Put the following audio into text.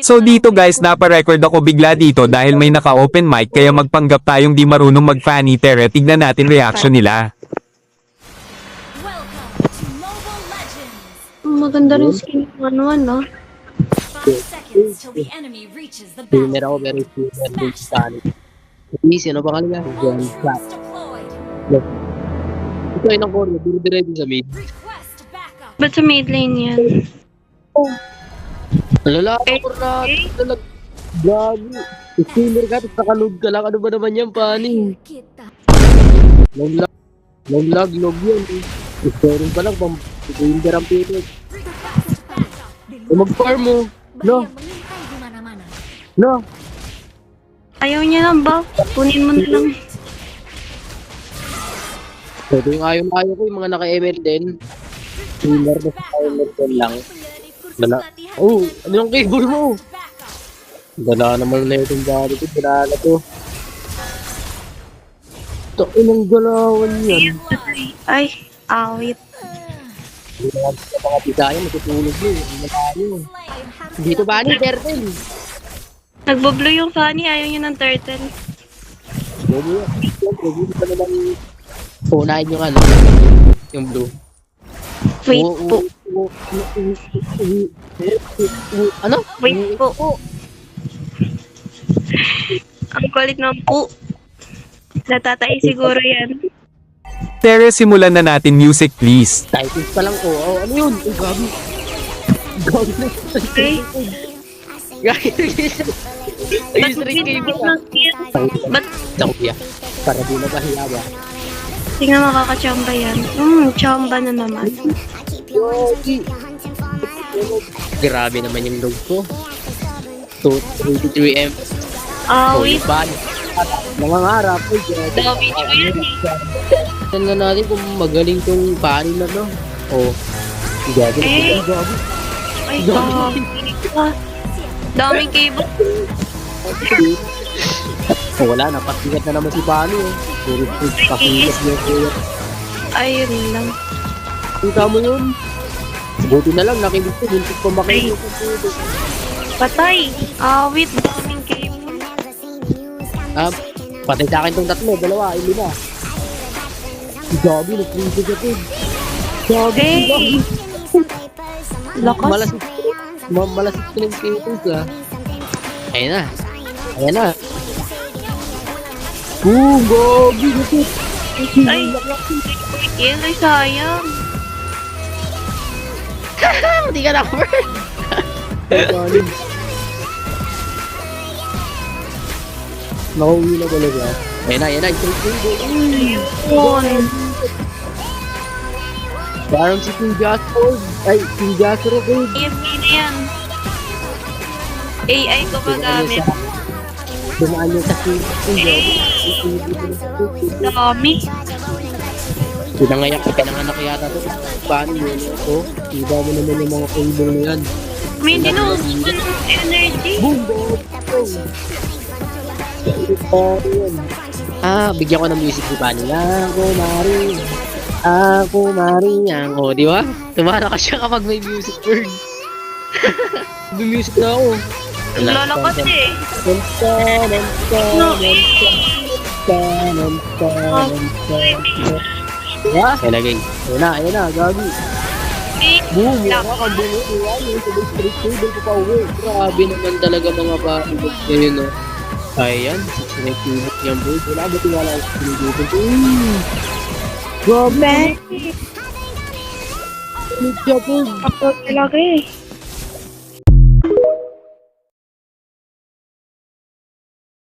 So dito guys, napa-record ako bigla dito dahil may naka-open mic kaya magpanggap tayong di marunong mag-funny tere. Tignan natin reaction nila. Maganda rin skin ng ano ano. Gamer ako, pero gamer din sa akin. Easy, ano ba kanila? John deployed. Ito ay ng corner, dire-dire sa mid. Ba't sa mid lane yan? Lalaki ko na, talag. Gago. Stealer ka, tapos nakaload ka lang. Ano ba naman yan, pani? Long lag. Long lag, log yun. Steering pa lang, gamer ang. Eh, mag-farm mo. No, di mana-mana. no. Ayaw niya lang ba? Kunin mo na lang. Pwede yung ayaw na ayaw ko, yung mga naka-ML din. Stealer na sa ML din lang. Wala. latihan. Oh, ano yung cable mo? Wala naman na itong body ko, wala na to. Ito, inang galawan yan. Ay, awit. Hindi naman sa mga bisaya, matutulog. Ang malayo. Slain. Dito ba ni Turtle? Nagboblo yung Fanny, ayaw niya ng turtle. Pwede yun. Siyempre, dito pa naman punahin yung ano, yung blue. Wait po. Ano? Wait po. Ang kulit ng po. Natatay siguro yan. Tere, simulan na natin music please. Titles pa lang ko. Oh, ano yun? Ay, gabi. Gabi na. Okay? Gabi. Ay, Ba't cable na ka. Ba't. Para di na ba? tingnan makakachamba yan? Hmm, chamba na naman. Yogi. Grabe naman yung log ko. 283 M. Awit. ban. Nangangarap. Ay, grabe. Dami nyo yan eh. Tignan nga natin kung magaling tong pari na to. Oh. Gabi na Eh. Ay, dami. Ah, Daming cable. Oh, wala na. Pasikat na naman si Pano. Eh. Puro pasikat niya. Ayun lang. Kita mo yun? Buti na lang, nakinig ko. Buntis pa makinig. Patay. Awit. Daming cable. Ah, patay sa akin tong tatlo. Dalawa, hindi na. Gabi, ka to. Gabi, Hey. Lakas. Malasik. Ma malasik ko ng cables ah. Ayun na. Ayun na. Boom, gabi. Gabi. Ay. Ay sayang. Hindi ka na-cover. Galing. Nakauwi na talaga. Ayun na, ayun na. Parang si King Jasper. Ay, King Jasper ko. AFK na yan. AI ko ba gamit? Dumaan niya sa King Dami. Pinangayak, pinanganak yata to. Paano yun? Ito, iba mo naman yung mga cable na yan. May dinuubusan ng energy. Boom, boom. Oh, yun. Ah, bigyan ko ng music ba nila? Ako, Mari. Ako, Mari. Ako, di ba? Tumara ka siya kapag may music bird. music na ako. Lalakas eh. No, Diba? Kaya lagay. Ayun na, ayun na, gabi. Eh, Boom! Yan ka, kambing mo. Yan, yung sabay street table ko pa uwi. Grabe naman talaga mga baibot ngayon, no? Ayan, street table niyan, boy. Wala ba tiwala sa street table? Uy! Grabe! Street table! Ako talaga eh.